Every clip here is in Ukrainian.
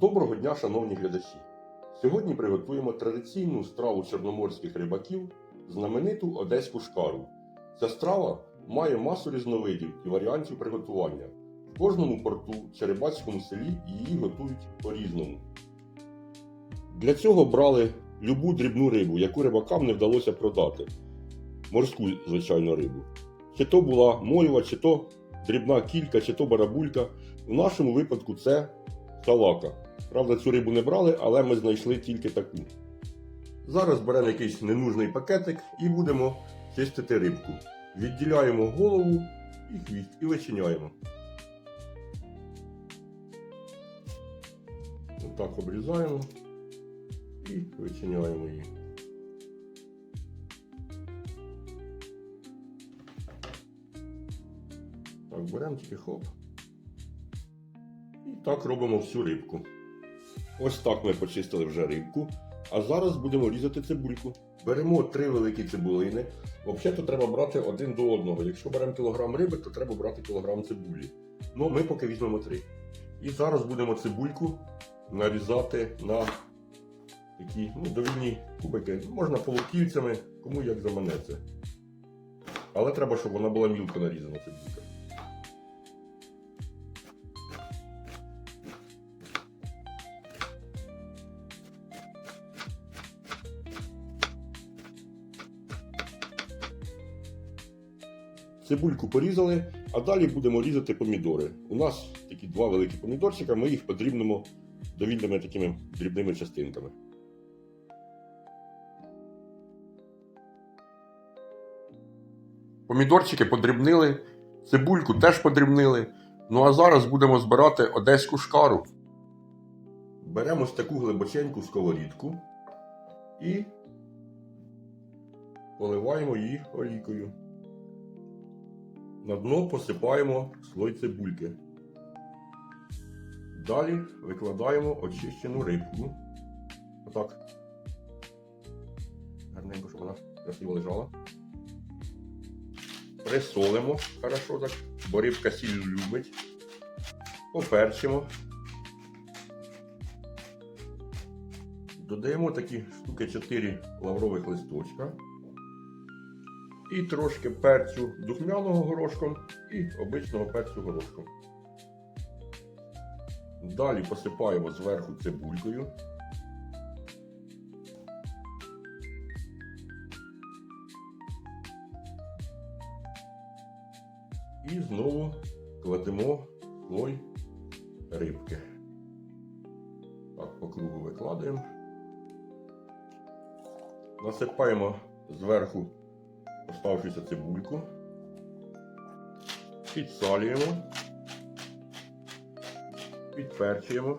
Доброго дня, шановні глядачі! Сьогодні приготуємо традиційну страву чорноморських рибаків знамениту одеську шкару. Ця страва має масу різновидів і варіантів приготування. В кожному порту чи рибацькому селі її готують по-різному. Для цього брали любу дрібну рибу, яку рибакам не вдалося продати. Морську, звичайно, рибу. Чи то була мойва, чи то дрібна кілька, чи то барабулька. В нашому випадку це салака. Правда, цю рибу не брали, але ми знайшли тільки таку. Зараз беремо якийсь ненужний пакетик і будемо чистити рибку. Відділяємо голову і хвіст і вичиняємо. Отак обрізаємо і вичиняємо її. Так, беремо тільки хоп. І так робимо всю рибку. Ось так ми почистили вже рибку. А зараз будемо різати цибульку. Беремо три великі цибулини. Взагалі треба брати один до одного. Якщо беремо кілограм риби, то треба брати кілограм цибулі. Ну, ми поки візьмемо три. І зараз будемо цибульку нарізати на такі ну, довільні кубики. Можна полукільцями, кому як заманеться. Але треба, щоб вона була мілко нарізана цибулька. Цибульку порізали, а далі будемо різати помідори. У нас такі два великі помідорчика, ми їх подрібнемо довільними такими дрібними частинками. Помідорчики подрібнили, цибульку теж подрібнили. Ну а зараз будемо збирати одеську шкару. Беремо ось таку глибоченьку сковорідку і поливаємо її олійкою. На дно посипаємо слой цибульки. Далі викладаємо очищену рибку. Отак. Гарненько, щоб вона красиво лежала. Присолимо хорошо так, бо рибка сіль любить. Поперчимо. Додаємо такі штуки 4 лаврових листочка і трошки перцю духмяного горошком і обичного перцю горошком. Далі посипаємо зверху цибулькою. І знову кладемо слой рибки. Так, по кругу викладаємо. Насипаємо зверху оставшуюся цибульку, підсалюємо, підперчуємо,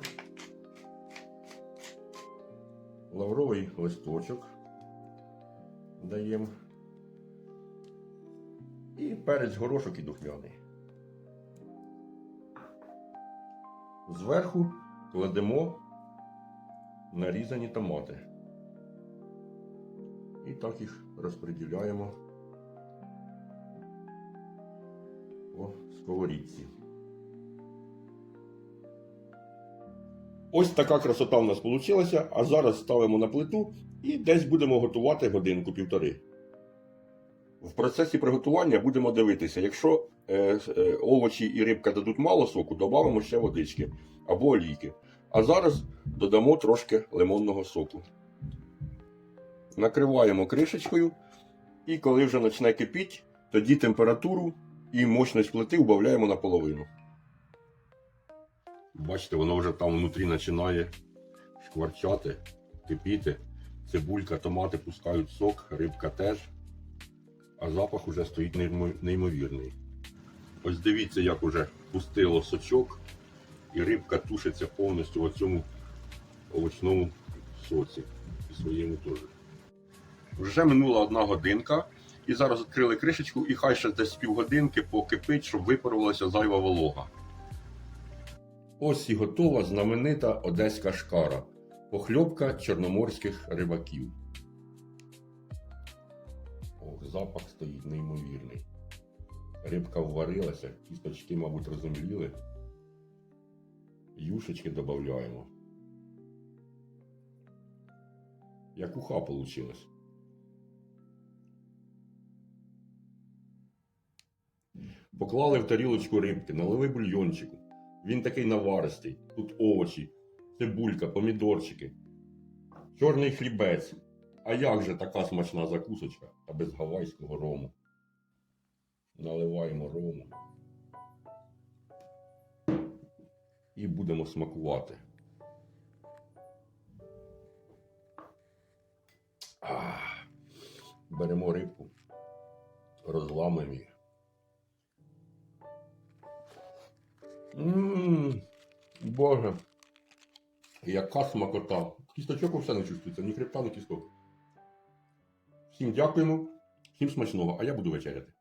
лавровий листочок даємо. І перець горошок і духмяний. Зверху кладемо нарізані томати. І так їх розподіляємо по сковорідці. Ось така красота в нас вийшла, а зараз ставимо на плиту і десь будемо готувати годинку-півтори. В процесі приготування будемо дивитися, якщо е, е, овочі і рибка дадуть мало соку, додамо ще водички або олійки. А зараз додамо трошки лимонного соку. Накриваємо кришечкою, і коли вже почне кипіти, тоді температуру і мощність плити вбавляємо наполовину. Бачите, воно вже там внутрі починає шкварчати, кипіти. Цибулька, томати пускають сок, рибка теж. А запах уже стоїть неймовірний. Ось дивіться, як уже пустило сочок, і рибка тушиться повністю в цьому овочному соці. І своєму теж. Вже минула одна годинка, і зараз відкрили кришечку і хай ще десь півгодинки покипить, щоб випарувалася зайва волога. Ось і готова знаменита одеська шкара похльопка чорноморських рибаків. Ох, запах стоїть неймовірний. Рибка вварилася, кісточки, мабуть, розумліли. Юшечки додаємо. Як уха получилось. Поклали в тарілочку рибки, налили бульйончику. Він такий наваристий. Тут овочі, цибулька, помідорчики, чорний хлібець. А як же така смачна закусочка, та без гавайського рому? Наливаємо рому. І будемо смакувати. Беремо рибку, розламуємо її. Ммм, Боже. Яка смакота. Кісточок все не чувствується, ні хребта, ні кісток. Всім дякуємо, всім смачного, а я буду вечеряти.